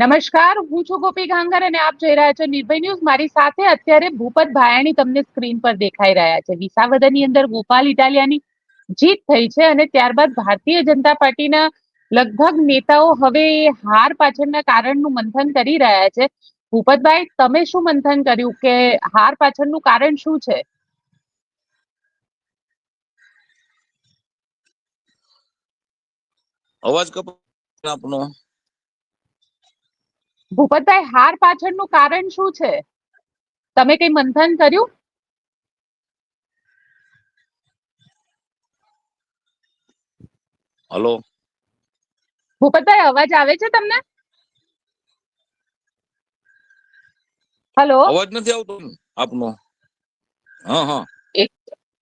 નમસ્કાર, હું છું ગોપી ગાંગર અને આપ જોઈ રહ્યા છો નિર્ભય ન્યૂઝ. મારી સાથે અત્યારે ભૂપત ભાયાણી તમને સ્ક્રીન પર દેખાઈ રહ્યા છે. વિસાવદરની અંદર ગોપાલ ઇટાલિયાની જીત થઈ છે અને ત્યારબાદ ભારતીય જનતા પાર્ટીના લગભગ નેતાઓ હવે હાર પાછળના કારણનું મંથન કરી રહ્યા છે. ભૂપતભાઈ, તમે શું મંથન કર્યું કે હાર પાછળનું કારણ શું છે? અવાજ કપાય આપનો? ભૂપતભાઈ હાર પાછળનું કારણ શું છે? તમે કઈ મંથન કર્યું? હલો. ભૂપતભાઈ અવાજ આવે છે તમને? હલો. અવાજ નથી આવતો આપનો? હા હા.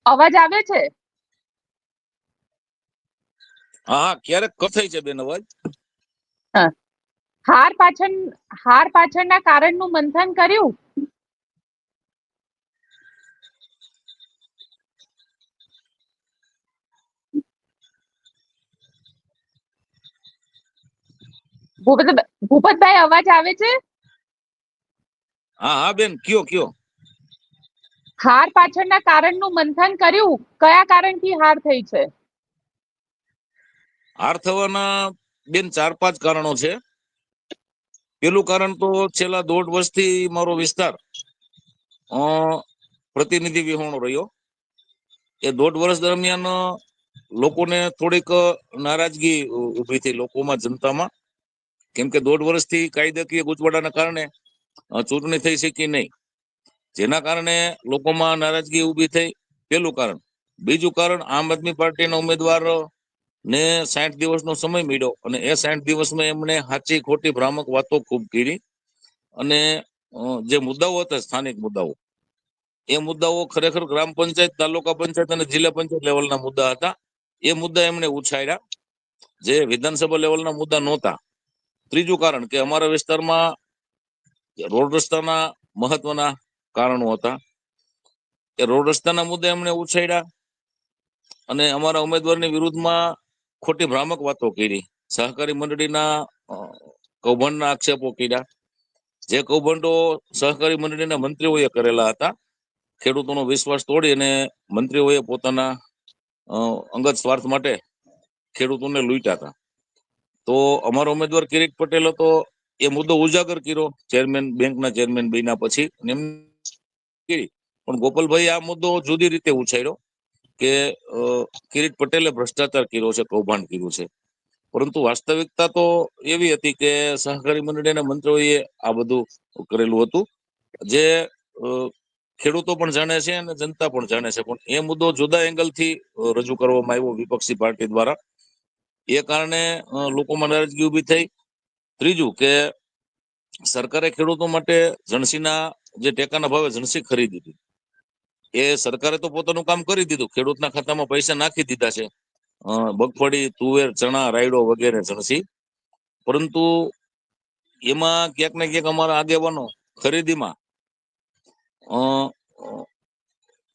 અવાજ આવે છે? હા હા ક્યારેક કથાય છે બેન અવાજ. હાર પાછળ હાર પાછળના કારણનું મંથન કર્યું? ભૂપતભાઈ અવાજ આવે છે? હા હા બેન કયો કયો? હાર પાછળના કારણનું મંથન કર્યું? કયા કારણથી હાર થઈ છે? હાર થવાના બેન ચાર પાંચ કારણો છે. પેલું કારણ તો છેલ્લા દોઢ વર્ષથી મારો વિસ્તાર પ્રતિનિધિ વિહોણો રહ્યો. એ દોઢ વર્ષ દરમિયાન લોકોને થોડીક નારાજગી ઊભી થઈ લોકોમાં, જનતામાં. કેમ કે દોઢ વર્ષથી કાયદાકીય ગૂંચવડાના કારણે ચૂંટણી થઈ શકી નહીં. જેના કારણે લોકોમાં નારાજગી ઊભી થઈ. પેલું કારણ. બીજું કારણ, આમ આદમી પાર્ટીના ઉમેદવાર ને સાઠ દિવસનો સમય મળ્યો અને એ સાઠ દિવસમાં એમણે સાચી ખોટી ભ્રામક વાતો ખૂબ કરી. અને જે મુદ્દાઓ હતા, સ્થાનિક મુદ્દાઓ, એ મુદ્દાઓ ખરેખર ગ્રામ પંચાયત, તાલુકા પંચાયત અને જિલ્લા પંચાયત લેવલના મુદ્દા હતા. એ મુદ્દા એમણે ઉછાળ્યા. જે વિધાનસભા લેવલના મુદ્દા નહોતા. ત્રીજું કારણ કે અમારા વિસ્તારમાં રોડ રસ્તાના મહત્વના કારણો હતા. એ રોડ રસ્તાના મુદ્દે એમણે ઉછાળ્યા. અને અમારા ઉમેદવારની વિરુદ્ધમાં ખોટી ભ્રામક વાતો કરી. સહકારી મંડળીના કૌભાંડના આક્ષેપો કર્યા. જે કૌભાંડો સહકારી મંડળીના મંત્રીઓએ કરેલા હતા, ખેડૂતોનો વિશ્વાસ તોડી અને મંત્રીઓએ પોતાના અંગત સ્વાર્થ માટે ખેડૂતોને લૂંટ્યા હતા. તો અમારો ઉમેદવાર કિરીટ પટેલ હતો, એ મુદ્દો ઉજાગર કર્યો. ચેરમેન, બેંકના ચેરમેન બન્યા પછી પણ ગોપાલભાઈ આ મુદ્દો જુદી રીતે ઉછાળ્યો. કે કિરીટ પટેલે ભ્રષ્ટાચાર કર્યો છે, કૌભાંડ કર્યું છે. પરંતુ વાસ્તવિકતા તો એવી હતી કે સહકારી મંડળીના મંત્રીઓએ આ બધું કરેલું હતું. જે ખેડૂતો પણ જાણે છે અને જનતા પણ જાણે છે. પણ એ મુદ્દો જુદા એંગલથી રજૂ કરવામાં આવ્યો વિપક્ષી પાર્ટી દ્વારા. એ કારણે લોકોમાં નારાજગી ઊભી થઈ. ત્રીજું કે, સરકારે ખેડૂતો માટે જણસીના, જે ટેકાના ભાવે જણસી ખરીદી હતી. એ સરકારે તો પોતાનું કામ કરી દીધું. ખેડૂતના ખાતામાં પૈસા નાખી દીધા છે. મગફળી તુવેર, ચણા, રાયડો વગેરે જણસી પરંતુ એમાં ક્યાંક ને ક્યાંક અમારા આગેવાનો ખરીદીમાં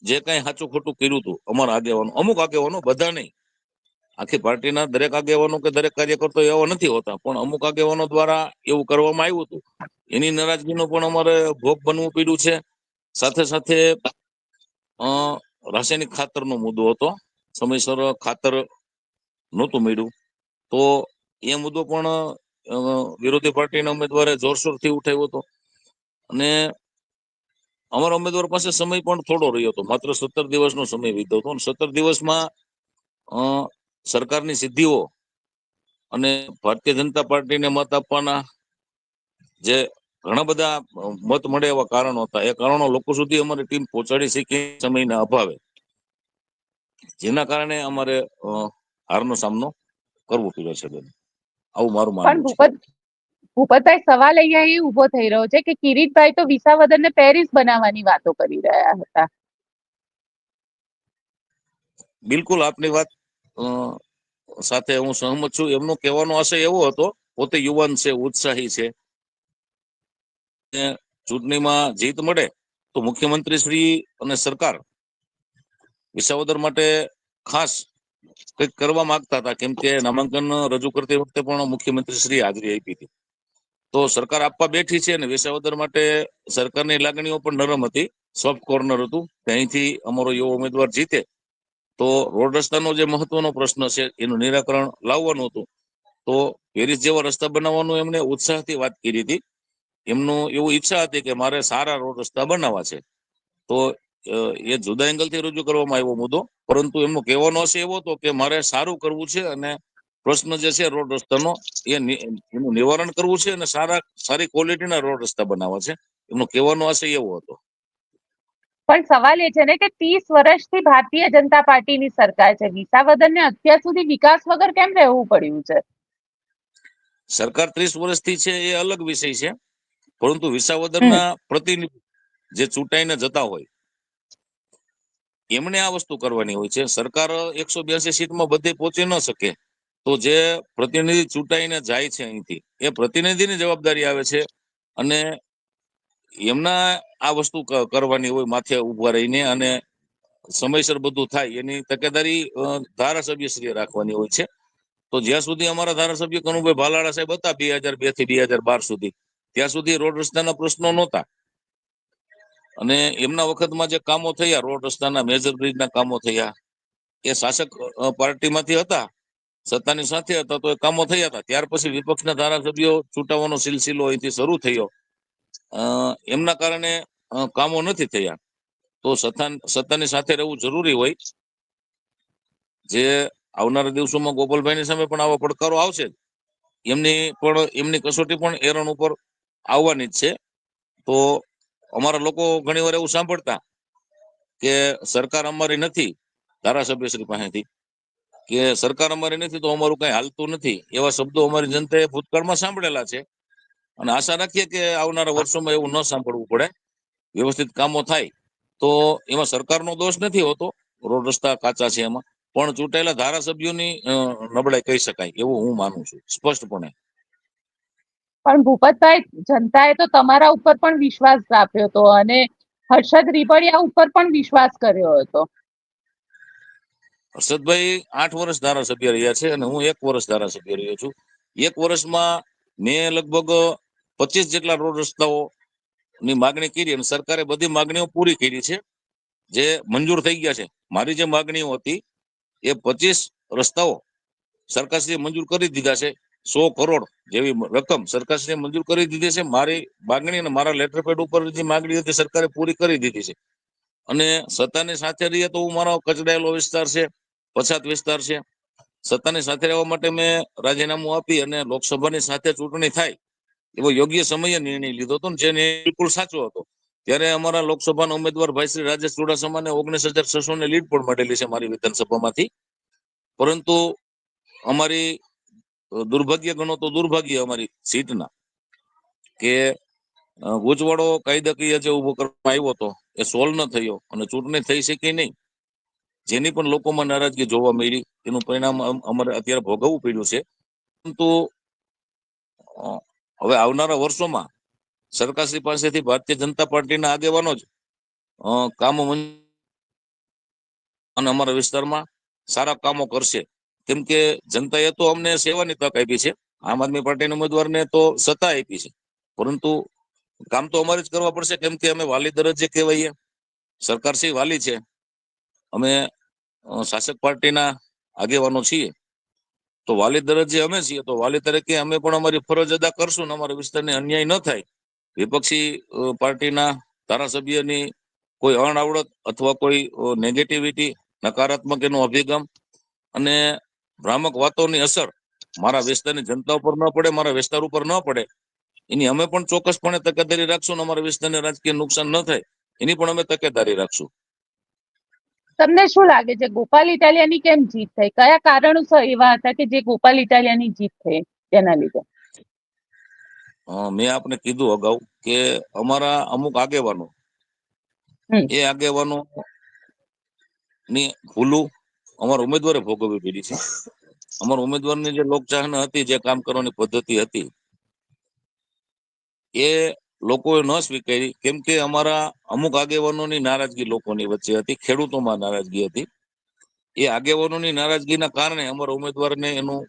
જે કઈ સાચું ખોટું કર્યું હતું અમારા આગેવાનો, અમુક આગેવાનો બધા નહીં. આખી પાર્ટીના દરેક આગેવાનો કે દરેક કાર્યકર્તા એવા નથી હોતા, પણ અમુક આગેવાનો દ્વારા એવું કરવામાં આવ્યું હતું. એની નારાજગીનો પણ અમારે ભોગ બનવું પડ્યું છે. સાથે સાથે રાસાયણિક ખાતરનો મુદ્દો હતો. સમયસર ખાતર નહોતું મળ્યું. તો એ મુદ્દો પણ વિરોધી પાર્ટીના ઉમેદવારે જોરશોરથી ઉઠાવ્યો હતો. અને અમારા ઉમેદવાર પાસે સમય પણ થોડો રહ્યો હતો. માત્ર સત્તર દિવસનો સમય વીધો હતો. અને સત્તર દિવસમાં સરકારની સિદ્ધિઓ અને ભારતીય જનતા પાર્ટીને મત આપવાના જે ઘણા બધા મત મળે એવા કારણો હતા. એ કારણો લોકો સુધી અમારી ટીમ પહોંચાડી શકી સમયના અભાવે. જેના કારણે અમારે હારનો સામનો કરવો પડ્યો છે બેન. આવું મારું માનવું છે. ભૂપતભાઈ સવાલ અહીંયા એ ઊભો થઈ રહ્યો છે કે કિરીટભાઈ તો વિસાવદરને પેરિસ બનાવવાની વાતો કરી રહ્યા હતા. બિલકુલ આપની વાત સાથે હું સહમત છું. એમનો કહેવાનો આશય એવો હતો પોતે યુવાન છે ઉત્સાહી છે. ચૂંટણીમાં જીત મળે તો મુખ્યમંત્રી શ્રી અને સરકાર વિસાવદર માટે ખાસ કંઈક કરવા માંગતા હતા, કેમ કે નામાંકન રજૂ કરતી વખતે પણ મુખ્યમંત્રી શ્રી હાજરી આપી હતી. તો સરકાર આપવા બેઠી છે અને વિસાવદર માટે સરકારની લાગણીઓ પણ નરમ હતી. સોફ્ટ કોર્નર હતું. ત્યાંથી અમારો એવો ઉમેદવાર જીતે. તો રોડ રસ્તાનો જે મહત્વનો પ્રશ્ન છે, એનું નિરાકરણ લાવવાનું હતું. તો પેરિસ જેવા રસ્તા બનાવવાનું એમને ઉત્સાહથી વાત કરી હતી. એમનું એવું ઈચ્છા હતી કે મારે સારા રોડ રસ્તા બનાવવા છે. તો એ જુદા એંગલથી રજૂ કરવામાં આવ્યો મુદ્દો. પરંતુ એમનો કહેવાનો હશે એવો હતો કે મારે સારું કરવું છે અને પ્રશ્ન જે છે રોડ રસ્તાનો એ એનું નિવારણ કરવું છે અને સારા સારી ક્વોલિટીના રોડ રસ્તા બનાવવા છે. એમનો કહેવાનો હશે એવો હતો. પણ સવાલ એ છે ને કે ત્રીસ વર્ષથી ભારતીય જનતા પાર્ટીની સરકાર છે. વિસાવદરને અત્યાર સુધી વિકાસ વગર કેમ રહેવું પડ્યું છે? સરકાર ત્રીસ વર્ષથી છે એ અલગ વિષય છે. પરંતુ વિસાવદરના પ્રતિનિધિ જે ચૂંટાઈને જતા હોય એમને આ વસ્તુ કરવાની હોય છે. સરકાર એકસો બ્યાસી સીટમાં બધે પહોંચી ન શકે તો જે પ્રતિનિધિ ચૂંટાઈને જાય છે અહીંથી એ પ્રતિનિધિની જવાબદારી આવે છે અને એમના આ વસ્તુ કરવાની હોય માથે ઊભા રહીને અને સમયસર બધું થાય એની તકેદારી અ, ધારાસભ્યશ્રીએ રાખવાની હોય છે. તો જ્યાં સુધી અમારા ધારાસભ્ય કનુભાઈ ભાલાળા સાહેબ હતા બે હજાર બેથી બે હજાર બાર સુધી ત્યાં સુધી રોડ રસ્તાના પ્રશ્નો નહોતા. અને એમના વખતમાં જે કામો થયા, રોડ રસ્તાના મેજર બ્રિજના કામો થયા, એ શાસક પાર્ટીમાંથી હતા, સત્તાની સાથે હતા, તો એ કામો થયા હતા. ત્યાર પછી વિપક્ષના ધારાસભ્યો ચૂંટાવાનો સિલસિલો અહીંથી શરૂ થયો. એમના કારણે કામો નથી થયા. તો સત્તા સત્તાની સાથે રહેવું જરૂરી હોય. જે આવનારા દિવસોમાં ગોપાલભાઈની સામે પણ આવા પડકારો આવશે. એમની પણ, એમની કસોટી પણ એરણ ઉપર આવવાની જ છે. તો અમારા લોકો ઘણી વાર એવું સાંભળતા કે સરકાર અમારી નથી ધારાસભ્યશ્રી પાસેથી, કે સરકાર અમારી નથી તો અમારું કઈ હાલતું નથી, એવા શબ્દો અમારી જનતાએ ભૂતકાળમાં સાંભળેલા છે. અને આશા રાખીએ કે આવનારા વર્ષોમાં એવું ન સાંભળવું પડે, વ્યવસ્થિત કામો થાય, તો એમાં સરકારનો દોષ નથી હોતો, રોડ રસ્તા કાચા છે એમાં, પણ ચૂંટાયેલા ધારાસભ્યોની નબળાઈ કહી શકાય, એવું હું માનું છું, સ્પષ્ટપણે. પણ ભૂપતભાઈ, જનતાએ તો તમારા ઉપર પણ વિશ્વાસ રાખ્યો હતો અને હર્ષદ રીબડિયા ઉપર પણ વિશ્વાસ કર્યો હતો. હર્ષદભાઈ આઠ વર્ષ ધારાસભ્ય રહ્યા છે અને હું એક વર્ષ ધારાસભ્ય રહ્યો છું. એક વર્ષમાં મેં લગભગ પચીસ જેટલા રોડ રસ્તાઓ ની માગણી કરી અને સરકારે બધી માગણીઓ પૂરી કરી છે, જે મંજૂર થઈ ગયા છે. મારી જે માગણીઓ હતી એ પચીસ રસ્તાઓ સરકારશ્રીએ મંજૂર કરી દીધા છે. સો કરોડ જેવી રકમ સરકારશ્રીએ મંજૂર કરી દીધી છે. મારી માગણી અને મારા લેટર પેડ ઉપર જે માગણી હતી સરકારે પૂરી કરી દીધી છે. અને સત્તાની સાથે રહીએ તો હું મારો કચડાયેલો વિસ્તાર છે, પછાત વિસ્તાર છે. સત્તાની સાથે રહેવા માટે મેં રાજીનામું આપી અને લોકસભાની સાથે ચૂંટણી થાય એવો યોગ્ય સમયે નિર્ણય લીધો હતો જે નિર્ણય બિલકુલ સાચો હતો. ત્યારે અમારા લોકસભાના ઉમેદવાર ભાઈ શ્રી રાજેશ ચુડાસમાને ઓગણીસ હજાર છસો ને લીડ પણ મળેલી છે મારી વિધાનસભામાંથી. પરંતુ અમારી દુર્ભાગ્ય ગણો તો દુર્ભાગ્ય અમારી સીટના. કે ગૂંચવાડો કાયદાકીય જે ઊભો કરવામાં આવ્યો હતો, એ સોલ્વ ન થયો અને ચૂંટણી થઈ શકી નહીં. જેની પણ લોકોમાં નારાજગી જોવા મળી, એનું પરિણામ અમારે અત્યારે ભોગવવું પડ્યું છે. પરંતુ હવે આવનારા વર્ષોમાં સરકારશ્રી પાસેથી ભારતીય જનતા પાર્ટીના આગેવાનો જ કામો અને અમારા વિસ્તારમાં સારા કામો કરશે. કેમ કે જનતાએ તો અમને સેવાની તક આપી છે. આમ આદમી પાર્ટીના ઉમેદવારને તો સત્તા આપી છે. પરંતુ કામ તો અમારે જ કરવા પડશે કેમ કે અમે વાલી દરજ્જે કહેવાઈએ. સરકાર શ્રી વાલી છે. અમે શાસક પાર્ટીના આગેવાનો છીએ. તો વાલી દરજ્જે અમે છીએ. તો વાલી તરીકે અમે પણ અમારી ફરજ અદા કરશું ને અમારા વિસ્તારને અન્યાય ન થાય. વિપક્ષી પાર્ટીના ધારાસભ્યની કોઈ અણઆવડત અથવા કોઈ નેગેટિવિટી નકારાત્મક એનો અભિગમ અને ભ્રામક વાતોની અસર મારા વિસ્તારની જનતા ઉપર ન પડે મારા વિસ્તાર ઉપર ન પડે. એની અમે પણ ચોક્કસપણે તકેદારી રાખશું અને અમારા વિસ્તારને રાજકીય નુકસાન ન થાય એની પણ અમે તકેદારી રાખશું. તમને શું લાગે છે ગોપાલ ઇટાલિયાની કેમ જીત થઈ? કયા કારણોસર એવા હતા કે જે ગોપાલ ઇટાલિયાની જીત થઈ તેના લીધે? મેં આપને કીધું અગાઉ કે અમારા અમુક આગેવાનો એ આગેવાનો ની ભૂલું અમારા ઉમેદવારે ભોગવવી પડી છે. અમારા ઉમેદવારની જે લોકચાહના હતી, જે કામ કરવાની પદ્ધતિ હતી, એ લોકોએ ન સ્વીકારી. કેમ કે અમારા અમુક આગેવાનોની નારાજગી લોકોની વચ્ચે હતી, ખેડૂતોમાં નારાજગી હતી. એ આગેવાનોની નારાજગીના કારણે અમારા ઉમેદવારને એનું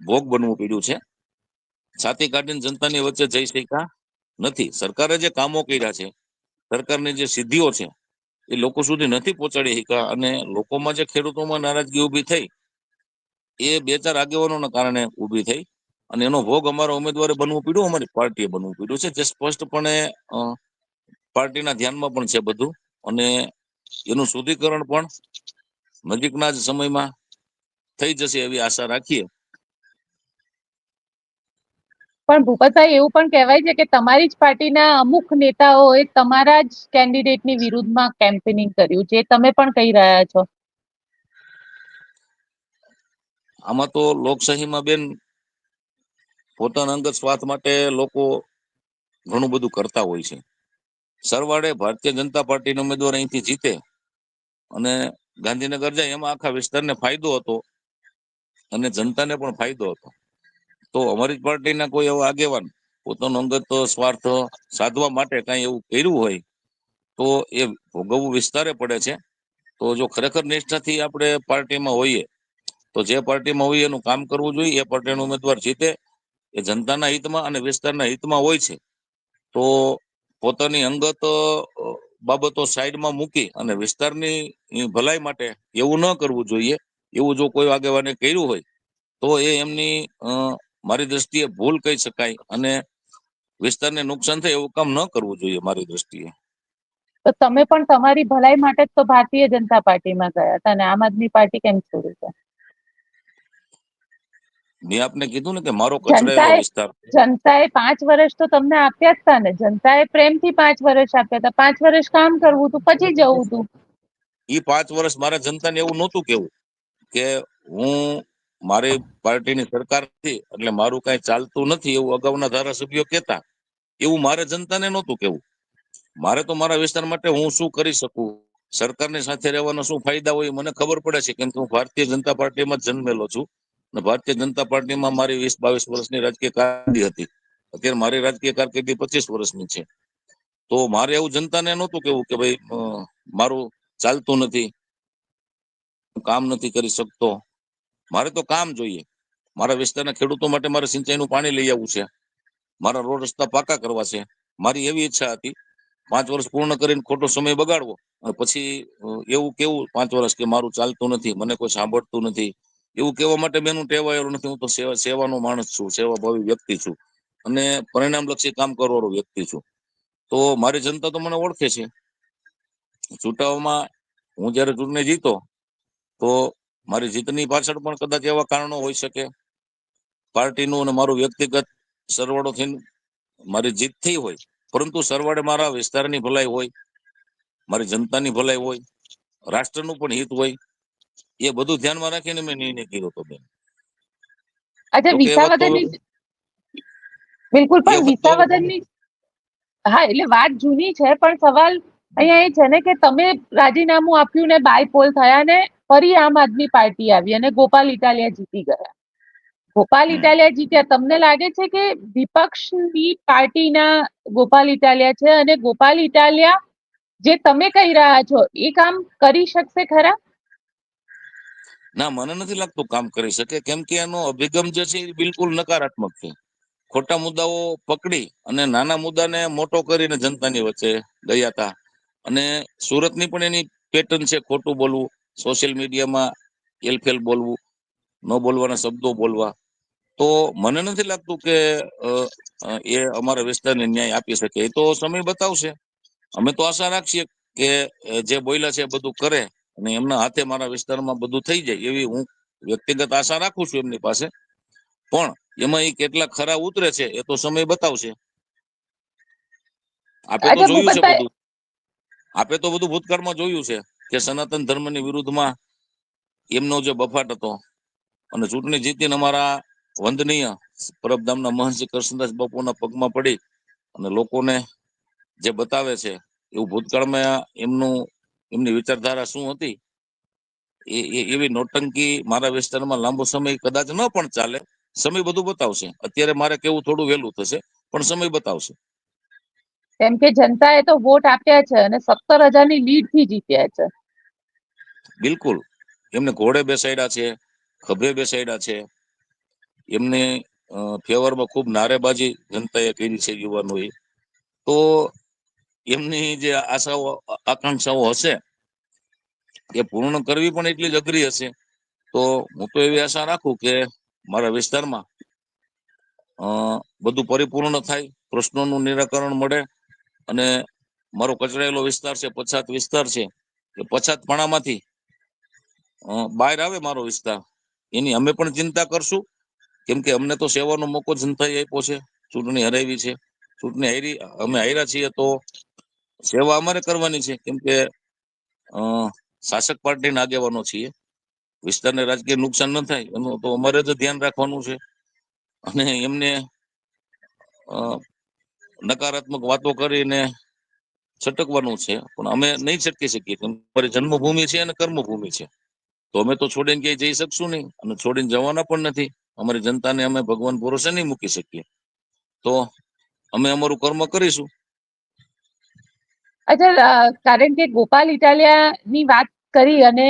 ભોગ બનવું પડ્યું છે. છાતી કાઢીને જનતાની વચ્ચે જઈ શક્યા નથી. સરકારે જે કામો કર્યા છે, સરકારની જે સિદ્ધિઓ છે એ લોકો સુધી નથી પહોંચાડી શક્યા અને લોકોમાં જે ખેડૂતોમાં નારાજગી ઊભી થઈ, એ બે ચાર આગેવાનોના કારણે ઊભી થઈ અને એનો ભોગ અમારા ઉમેદવારે બનવું પડ્યું, અમારી પાર્ટીએ બનવું પડ્યું છે. જે સ્પષ્ટપણે પાર્ટીના ધ્યાનમાં પણ છે બધું અને એનું શુદ્ધિકરણ પણ નજીકના જ સમયમાં થઈ જશે એવી આશા રાખીએ. પણ ભૂપતભાઈ એવું પણ કહેવાય છે કે તમારી જ પાર્ટીના અમુક નેતાઓએ તમારા જ કેન્ડિડેટની વિરુદ્ધમાં કેમ્પેનિંગ કર્યું છે તમે પણ કહી રહ્યા છો. આમાં તો લોકશાહીમાં બેન પોતાના અંગત સ્વાર્થ માટે લોકો ઘણું બધું કરતા હોય છે. સરવાળે ભારતીય જનતા પાર્ટીનો ઉમેદવાર અહીંથી જીતે અને ગાંધીનગર જાય, એમાં આખા વિસ્તારને ફાયદો હતો અને જનતાને પણ ફાયદો હતો. તો અમારી પાર્ટીના કોઈ એવા આગેવાન પોતાનો અંગત સ્વાર્થ સાધવા માટે કાંઈ એવું કર્યું હોય, તો એ ભોગવવું વિસ્તારે પડે છે. તો જો ખરેખર નિષ્ઠાથી આપણે પાર્ટીમાં હોઈએ, તો જે પાર્ટીમાં હોઈએ એનું કામ કરવું જોઈએ, એ પાર્ટીનો ઉમેદવાર જીતે, એ જનતાના હિતમાં અને વિસ્તારના હિતમાં હોય છે, તો પોતાની અંગત બાબતો સાઈડમાં મૂકી અને વિસ્તારની ભલાઈ માટે એવું ન કરવું જોઈએ, એવું જો કોઈ આગેવાને કર્યું હોય, તો એ એમની મારી દ્રષ્ટિએ ભૂલ કહી શકાય અને વિસ્તારને નુકસાન થાય એવું કામ ન કરવું જોઈએ મારી દ્રષ્ટિએ. તો તમે પણ તમારી ભલાઈ માટે જ તો ભારતીય જનતા પાર્ટીમાં ગયા હતા અને આમ આદમી પાર્ટી કેમ છોડી છે? મેં આપને કીધું ને કે મારો કચરાયેલો વિસ્તાર. જનતાએ પાંચ વર્ષ તો તમને આપ્યા હતા ને. જનતાએ પ્રેમથી પાંચ વર્ષ આપ્યા હતા પાંચ વર્ષ કામ કરવું હતું પછી જવું હતું ઈ પાંચ વર્ષ મારા જનતાને એવું નહોતું કેવું કે હું મારી પાર્ટીની સરકાર નથી એટલે મારું કઈ ચાલતું નથી એવું અગાઉના ધારાસભ્યો કહેતા, એવું મારે જનતાને નહોતું કેવું મારે તો મારા વિસ્તાર માટે હું શું કરી શકું? સરકારની સાથે રહેવાના શું ફાયદા હોય મને ખબર પડે છે, કેમ કે હું ભારતીય જનતા પાર્ટીમાં જ જન્મેલો છું અને ભારતીય જનતા પાર્ટીમાં મારી વીસ બાવીસ વર્ષની રાજકીય કારકિર્દી હતી. અત્યારે મારી રાજકીય કારકિર્દી પચીસ વર્ષની છે. તો મારે એવું જનતાને નહોતું કેવું કે ભાઈ મારું ચાલતું નથી, કામ નથી કરી શકતો. મારે તો કામ જોઈએ. મારા વિસ્તારના ખેડૂતો માટે મારે સિંચાઈનું પાણી લઈ આવવું છે. મારા રોડ રસ્તા પાકા કરવા છે. મારી એવી ઈચ્છા હતી, પાંચ વર્ષ પૂર્ણ કરીને ખોટો સમય બગાડવો. અને પછી એવું કેવું, પાંચ વર્ષ કે મારું ચાલતું નથી, મને કોઈ સાંભળતું નથી. એવું કહેવા માટે મેં હું ટેવાયેલો નથી. હું તો સેવા, સેવાનો માણસ છું, સેવાભાવી વ્યક્તિ છું. અને પરિણામલક્ષી કામ કરવાનો વ્યક્તિ છું. તો મારી જનતા તો મને ઓળખે છે. ચૂંટાવામાં હું જ્યારે ચૂંટણી જીતો, તો મારી જીતની પાછળ પણ કદાચ એવા કારણો હોઈ શકે. પાર્ટીનું અને મારું વ્યક્તિગત સરવાળો થઈને મારી જીત થઈ હોય પરંતુ સરવાળે મારા વિસ્તારની ભલાઈ હોય મારી જનતાની ભલાઈ હોય રાષ્ટ્રનું પણ હિત હોય એ બધું ધ્યાનમાં રાખીને મેં નિર્ણય કર્યો હતો બેન. અચ્છા વિસાવદરની બિલકુલ પણ વિસાવદરની હા એટલે વાત જૂની છે પણ સવાલ અહીંયા એ છે ને કે તમે રાજીનામું આપ્યું ને બાયપોલ થયા ને ફરી આમ આદમી પાર્ટી આવી અને ગોપાલ ઇટાલિયા જીતી ગયા. ગોપાલ ઇટાલિયા જીત્યા. તમને લાગે છે કે વિપક્ષની પાર્ટીના ગોપાલ ઇટાલિયા છે અને ગોપાલ ઇટાલિયા જે તમે કહી રહ્યા છો એ કામ કરી શકશે ખરા? ના મને નથી લાગતું કામ કરી શકે. કેમ કે એનો અભિગમ જે છે એ બિલકુલ નકારાત્મક છે. ખોટા મુદ્દાઓ પકડી અને નાના મુદ્દાને મોટો કરીને જનતાની વચ્ચે ગયા હતા અને સુરતની પણ એની પેટર્ન છે ખોટું બોલવું. સોશિયલ મીડિયામાં એલફેલ બોલવું ન બોલવાના શબ્દો બોલવા. તો મને નથી લાગતું કે એ અમારા વિસ્તારને ન્યાય આપી શકે. એ તો સમય બતાવશે. અમે તો આશા રાખીએ કે જે બોયલા છે એ બધું કરે અને એમના હાથે મારા વિસ્તારમાં બધું થઈ જાય એવી હું વ્યક્તિગત આશા રાખું છું એમની પાસે. પણ એમાં એ કેટલા ખરા ઉતરે છે એ તો સમય બતાવશે. આપે તો જોયું છે બધું. આપે તો બધું ભૂતકાળમાં જોયું છે. કે સનાતન ધર્મની વિરુદ્ધમાં એમનો જે બફાટ હતો અને ચૂંટણી જીતીને અમારા વંદનીય પરબધામના મહર્ષિ કૃષ્ણદાસ બાપુના પગમાં પડી અને લોકોને જે બતાવે છે, એવું ભૂતકાળમાં એમનું, એમની વિચારધારા શું હતી? એ એવી નોટંકી મારા વિસ્તારમાં લાંબો સમય કદાચ ન પણ ચાલે. સમય બધું બતાવશે. અત્યારે મારે કેવું થોડું વહેલું થશે, પણ સમય બતાવશે. કેમ કે જનતાએ તો વોટ આપ્યા છે અને સત્તર હજારની લીડથી જીત્યા છે. બિલકુલ. એમને ઘોડે બેસાડ્યા છે, ખભે બેસાડ્યા છે. એમને ફેવરમાં ખૂબ નારેબાજી જનતાએ કરી છે યુવાનોએ. તો એમની જે આશાઓ, આકાંક્ષાઓ હશે, એ પૂર્ણ કરવી પણ એટલી જ અઘરી હશે. તો હું તો એવી આશા રાખું કે મારા વિસ્તારમાં બધું પરિપૂર્ણ થાય, પ્રશ્નોનું નિરાકરણ મળે અને મારો કચરાયેલો વિસ્તાર છે, પછાત વિસ્તાર છે, એ પછાતપણામાંથી બહાર આવે મારો વિસ્તાર. એની અમે પણ ચિંતા કરશું. કેમ કે અમને તો સેવાનો મોકો જનતાએ આપ્યો છે. ચૂંટણી હરાવી છે. ચૂંટણી હારી, અમે હાર્યા છીએ તો સેવા અમારે કરવાની છે. કેમ કે શાસક પાર્ટીના આગેવાનો છીએ. વિસ્તારને રાજકીય નુકસાન ન થાય, એનું તો અમારે જ ધ્યાન રાખવાનું છે. અને એમને નકારાત્મક વાતો કરીને છટકવાનું છે. પણ અમે નહીં છટકી શકીએ. અમારી જન્મભૂમિ છે અને કર્મભૂમિ છે. તો અમે તો છોડીને ક્યાંય જઈ શકશું નહીં. અને છોડીને જવાના પણ નથી. અમારી જનતાને અમે ભગવાન ભરોસે નહીં મૂકી શકીએ. તો અમે અમારું કર્મ કરીશું. અચ્છા કારણ કે ગોપાલ ઇટાલિયાની વાત કરી અને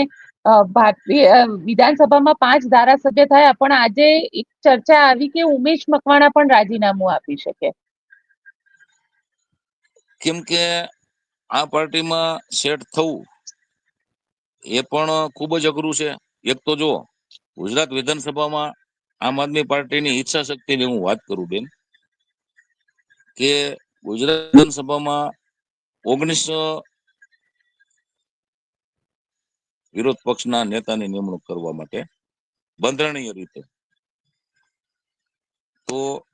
ભારતીય વિધાનસભામાં પાંચ ધારાસભ્ય થયા પણ આજે એક ચર્ચા આવી કે ઉમેશ મકવાણા પણ રાજીનામું આપી શકે. કેમ કે આ પાર્ટીમાં સેટ થવું એ પણ ખૂબ જ અઘરું છે. એક તો જુઓ, ગુજરાત વિધાનસભામાં આમ આદમી પાર્ટીની ઈચ્છા શક્તિની હું વાત કરું બેન, કે ગુજરાત વિધાનસભામાં ઓગણીસો વિરોધ પક્ષના નેતાની નિમણૂક કરવા માટે બંધારણીય રીતે. તો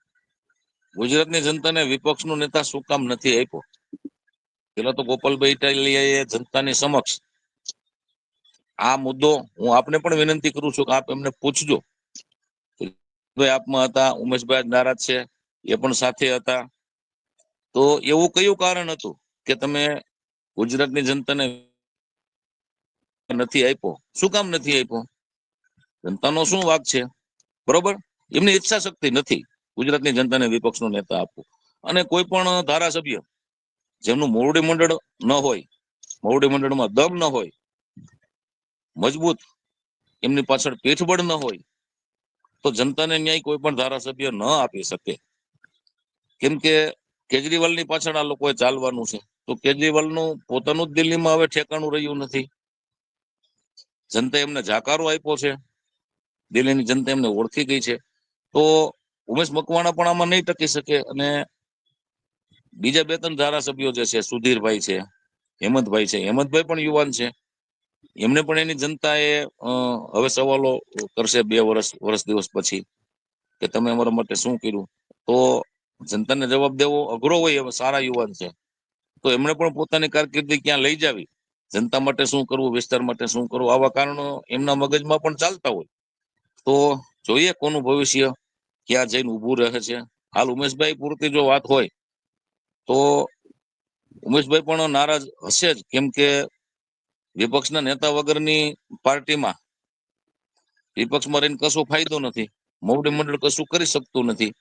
ગુજરાતની જનતાને વિપક્ષનો નેતા શું કામ નથી આપ્યો? પેલા તો ગોપાલભાઈ ઇટાલિયાએ જનતાની સમક્ષ આ મુદ્દો હું આપને પણ વિનંતી કરું છું કે આપ એમને પૂછજો. આપમાં હતા, ઉમેશભાઈ નારાજ છે, એ પણ સાથે હતા. તો એવું કયું કારણ હતું કે તમે ગુજરાતની જનતાને નથી આપ્યો? શું કામ નથી આપ્યો? જનતાનો શું વાક છે? બરોબર? એમની ઈચ્છા શક્તિ નથી ગુજરાતની જનતાને વિપક્ષનો નેતા આપવો. અને કોઈ પણ ધારાસભ્ય જેમનું મોવડી મંડળ ન હોય મોવડી મંડળમાં દમ ન હોય મજબૂત. એમની પાછળ પીઠબળ ન હોય તો જનતાને ન્યાય કોઈ પણ ધારાસભ્ય ન આપી શકે. કેમ કે કેજરીવાલની પાછળ આ લોકોએ ચાલવાનું છે. તો કેજરીવાલનું પોતાનું જ દિલ્હીમાં હવે ઠેકાણું રહ્યું નથી. જનતા એમને જાકારો આપ્યો છે. દિલ્હીની જનતા એમને ઓળખી ગઈ છે. તો ઉમેશ મકવાણા પણ આમાં નહીં ટકી શકે અને બીજા બે ત્રણ ધારાસભ્યો જે છે, સુધીરભાઈ છે, હેમંતભાઈ છે. હેમંતભાઈ પણ યુવાન છે. એમને પણ એની જનતાએ એ હવે સવાલો કરશે બે વર્ષ વર્ષ દિવસ પછી કે તમે અમારા માટે શું કર્યું? તો જનતાને જવાબ દેવો અઘરો હોય હવે સારા યુવાન છે. તો એમણે પણ પોતાની કારકિર્દી ક્યાં લઈ જાવી? જનતા માટે શું કરવું, વિસ્તાર માટે શું કરવું? આવા કારણો એમના મગજમાં પણ ચાલતા હોય. તો જોઈએ કોનું ભવિષ્ય ક્યાં જઈને ઊભું રહે છે. હાલ ઉમેશભાઈ પૂરતી જો વાત હોય, તો ઉમેશભાઈ પણ નારાજ હશે જ. કેમ કે વિપક્ષના નેતા વગરની પાર્ટીમાં વિપક્ષમાં રહીને કશો ફાયદો નથી. મોવડી મંડળ કશું કરી શકતું નથી.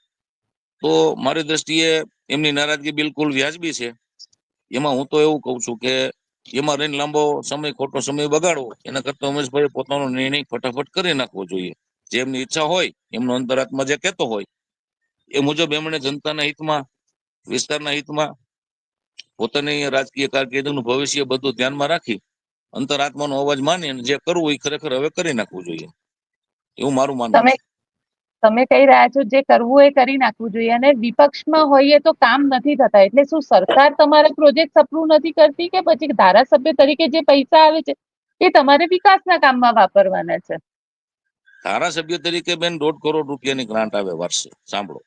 તો મારી દ્રષ્ટિએ એમની નારાજગી બિલકુલ વ્યાજબી છે. એમાં હું તો એવું કઉ છું કે એમાં રહીને લાંબો સમય, ખોટો સમય બગાડવો, એના કરતા ઉમેશભાઈ પોતાનો નિર્ણય ફટાફટ કરી નાખવો જોઈએ. જે એમની ઈચ્છા હોય, એમનો અંતરાત્મા જે કહેતો હોય, એ મુજબ એમણે જનતાના હિતમાં, વિસ્તારના હિતમાં પોતાની રાજકીય કારકિર્દીનું ભવિષ્ય બધું ધ્યાનમાં રાખી અંતરાત્માનો અવાજ માની અને જે કરવું એ ખરેખર હવે કરી નાખવું જોઈએ. એવું મારું માનવું તમે તમે કહી રહ્યા છો જે કરવું એ કરી નાખવું જોઈએ અને વિપક્ષમાં હોઈએ તો કામ નથી થતા. એટલે શું સરકાર તમારા પ્રોજેક્ટ અપ્રૂવ નથી કરતી કે પછી ધારાસભ્ય તરીકે જે પૈસા આવે છે એ તમારે વિકાસના કામમાં વાપરવાના છે? ધારાસભ્ય તરીકે બેન દોઢ કરોડ રૂપિયાની ગ્રાન્ટ આવે વર્ષે. સાંભળો.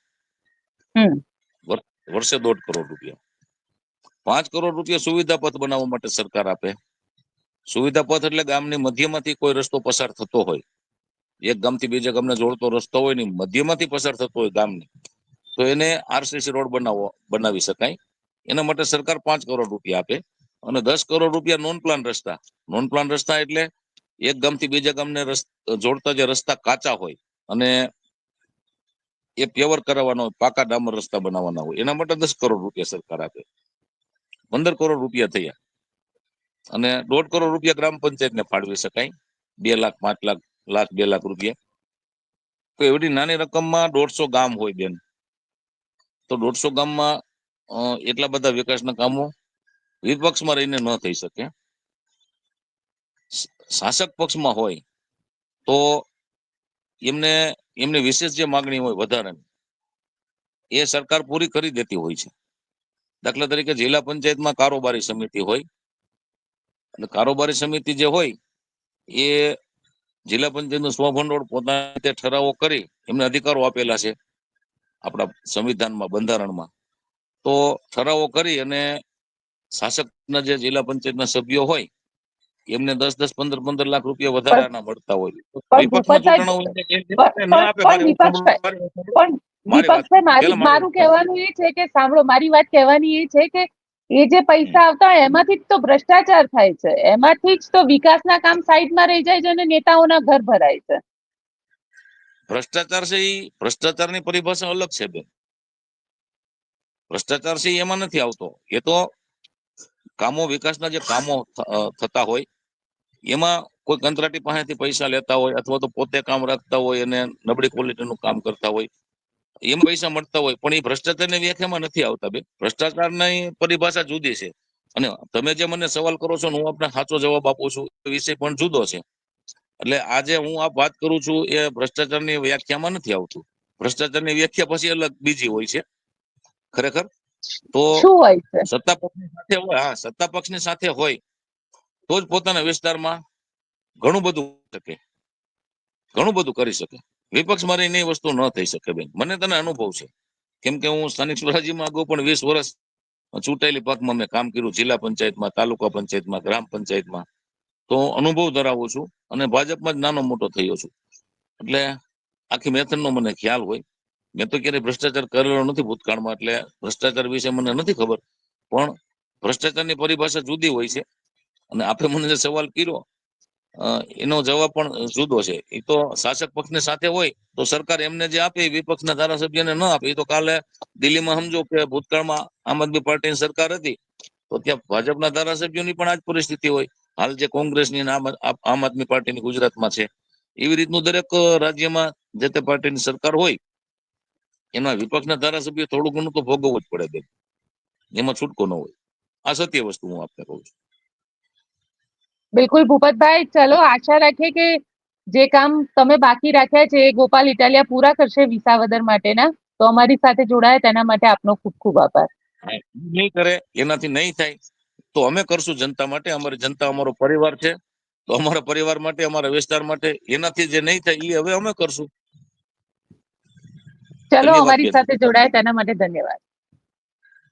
વર્ષે દોઢ કરોડ રૂપિયા. પાંચ કરોડ રૂપિયા સુવિધા પથ બનાવવા માટે સરકાર આપે. સુવિધા પથ એટલે ગામની મધ્યમાંથી કોઈ રસ્તો પસાર થતો હોય. એક ગામથી બીજા ગામને જોડતો રસ્તો હોય ને મધ્યમાંથી પસાર થતો હોય ગામની, તો એને આરસીસી રોડ બનાવો, બનાવી શકાય. એના માટે સરકાર પાંચ કરોડ રૂપિયા આપે અને દસ કરોડ રૂપિયા નોન પ્લાન રસ્તા. નોન પ્લાન રસ્તા એટલે એક ગામથી બીજા ગામને જોડતા જે રસ્તા કાચા હોય અને એ પેવર કરાવવાનો હોય, પાકા ડામર રસ્તા બનાવવાના હોય, એના માટે દસ કરોડ રૂપિયા સરકાર આપે. પંદર કરોડ રૂપિયા થયા. અને દોઢ કરોડ રૂપિયા ગ્રામ પંચાયતને ફાળવી શકાય. બે લાખ, પાંચ લાખ લાખ, બે લાખ રૂપિયા. તો એવડી નાની રકમમાં દોઢસો ગામ હોય બેન. તો દોઢસો ગામમાં એટલા બધા વિકાસના કામો વિપક્ષમાં રહીને ન થઈ શકે. શાસક પક્ષમાં હોય, તો એમને, એમની વિશેષ જે માગણી હોય વધારાની એ સરકાર પૂરી કરી દેતી હોય છે. દાખલા તરીકે જિલ્લા પંચાયતમાં કારોબારી સમિતિ હોય અને કારોબારી સમિતિ જે હોય એ જિલ્લા પંચાયતનું સ્વભંડોળ પોતાની રીતે ઠરાવો કરી એમને અધિકારો આપેલા છે આપણા સંવિધાનમાં બંધારણમાં. તો ઠરાવો કરી અને શાસકના જે જિલ્લા પંચાયતના સભ્યો હોય એમને દસ દસ પંદર પંદર લાખ રૂપિયા વધારાના મળતા હોય. પણ મારું કહેવાનું એ છે કે સાંભળો મારી વાત કહેવાની એ છે કે એ જે પૈસા આવતા હોય, એમાંથી જ તો ભ્રષ્ટાચાર થાય છે. એમાંથી જ તો વિકાસના કામ સાઈડમાં રહી જાય છે અને નેતાઓના ઘર ભરાય છે. ભ્રષ્ટાચાર છે એ ભ્રષ્ટાચારની પરિભાષા અલગ છે બેન. ભ્રષ્ટાચાર છે એમાં નથી આવતો. એ તો કામો, વિકાસના જે કામો થતા હોય, એમાં કોઈ કંત્રાટી પાસેથી પૈસા લેતા હોય અથવા તો પોતે કામ રાખતા હોય અને નબળી ક્વોલિટીનું કામ કરતા હોય એમાં પૈસા મળતા હોય પણ એ ભ્રષ્ટાચારની વ્યાખ્યામાં નથી આવતા બે ભ્રષ્ટાચારની પરિભાષા જુદી છે. અને તમે જે મને સવાલ કરો છો હું આપને સાચો જવાબ આપું છું એ વિષય પણ જુદો છે. એટલે આજે હું આ વાત કરું છું એ ભ્રષ્ટાચારની વ્યાખ્યામાં નથી આવતું. ભ્રષ્ટાચારની વ્યાખ્યા પછી અલગ બીજી હોય છે. ખરેખર? તો સત્તા પક્ષની સાથે હોય હા સત્તા પક્ષની સાથે હોય તો જ પોતાના વિસ્તારમાં ઘણું બધું શકે. ઘણું બધું કરી શકે. વિપક્ષમાં રહીને એ વસ્તુ ન થઈ શકે બેન. મને તને અનુભવ છે. કેમ કે હું સ્થાનિક સ્વરાજ્યમાં અગાઉ પણ વીસ વર્ષ ચૂંટાયેલી પાકમાં મેં કામ કર્યું જિલ્લા પંચાયતમાં, તાલુકા પંચાયતમાં, ગ્રામ પંચાયતમાં. તો અનુભવ ધરાવું છું અને ભાજપમાં જ નાનો મોટો થયો છું. એટલે આખી મેથડનો મને ખ્યાલ હોય. મેં તો ક્યારેય ભ્રષ્ટાચાર કરેલો નથી ભૂતકાળમાં, એટલે ભ્રષ્ટાચાર વિશે મને નથી ખબર. પણ ભ્રષ્ટાચારની પરિભાષા જુદી હોય છે. અને આપણે મને જે સવાલ કર્યો એનો જવાબ પણ જુદો છે. એ તો શાસક પક્ષની સાથે હોય તો સરકાર એમને જે આપે વિપક્ષના ધારાસભ્યને ન આપે. એ તો કાલે દિલ્હીમાં સમજો કે ભૂતકાળમાં આમ આદમી પાર્ટીની સરકાર હતી. તો ત્યાં ભાજપના ધારાસભ્યોની પણ આજ પરિસ્થિતિ હોય. હાલ જે કોંગ્રેસની આમ આદમી પાર્ટીની ગુજરાતમાં છે. એવી રીતનું દરેક રાજ્યમાં જે તે પાર્ટીની સરકાર હોય એના વિપક્ષના ધારાસભ્ય થોડું ઘણું તો ભોગવવું જ પડે એમાં છૂટકો ન હોય. આ સત્ય વસ્તુ હું આપને કહું છું. બિલકુલ ભૂપતભાઈ ચલો આશા રાખીએ કે જે કામ તમે બાકી રાખ્યા છે એ ગોપાલ ઇટાલિયા પૂરા કરશે વિસાવદર માટેના. તો અમારી સાથે જોડાયા તેના માટે આપનો ખૂબ ખૂબ આભાર. નહીં કરે એનાથી નહીં થાય. તો અમે કરશું જનતા માટે અમારી જનતા અમારો પરિવાર છે. તો અમારા પરિવાર માટે અમારા વિસ્તાર માટે એનાથી જે નહીં થાય એ હવે અમે કરશું. ચલો અમારી સાથે જોડાયા તેના માટે ધન્યવાદ.